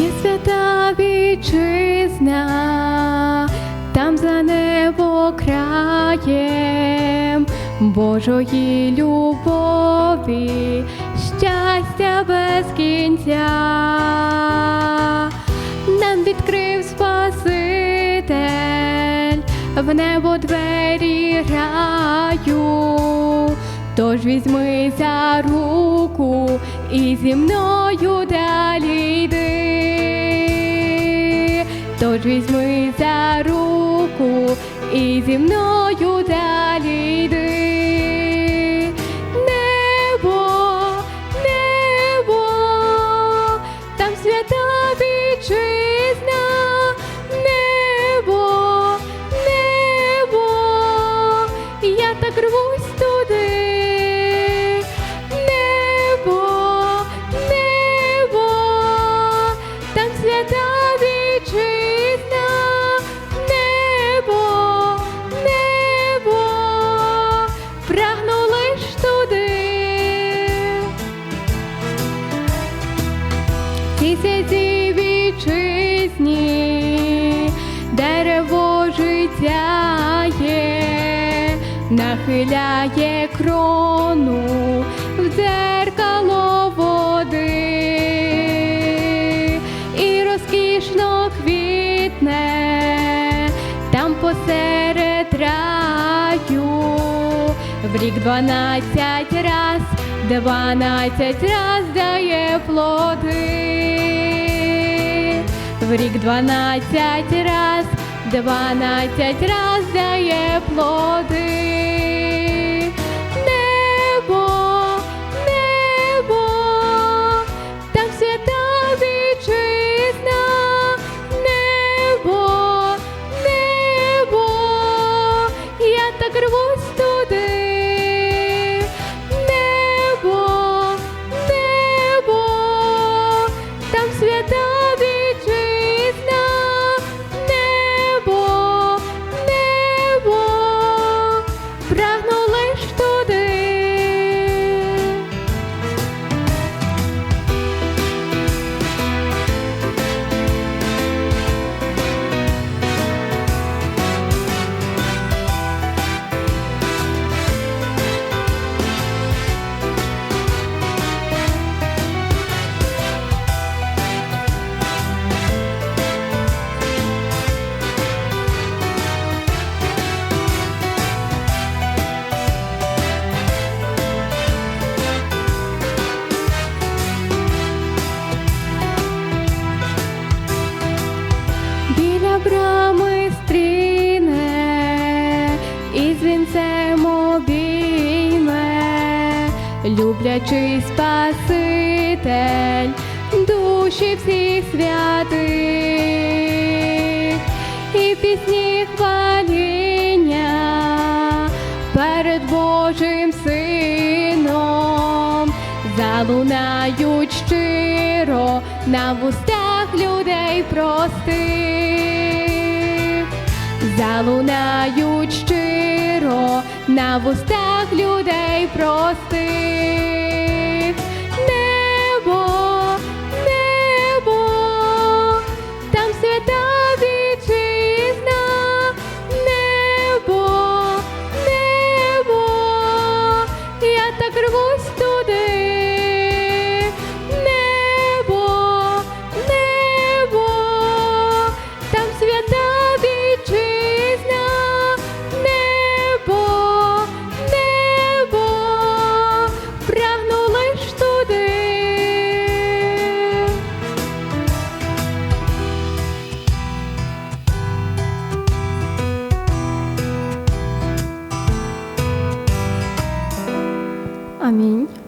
Є свята вітчизна, там за небо краєм Божої любові, щастя без кінця. Нам відкрив Спаситель в небо двері раю. Тож візьми за руку і зі мною далі йди. Тож візьми за руку і зі мною далі йди. Тисяці вітчизні, дерево життя є, нахиляє крону в дзеркало води. І розкішно квітне там посеред в рік дванадцять раз, дванадцять раз дає плоди. В рік дванадцять раз, дванадцять раз дає плоди. Брами стріне і з вінцем обійме, люблячий Спаситель, душі всіх святих, і пісні хваління залунають щиро на вустах людей простих, залунають щиро на вустах людей простих. mim.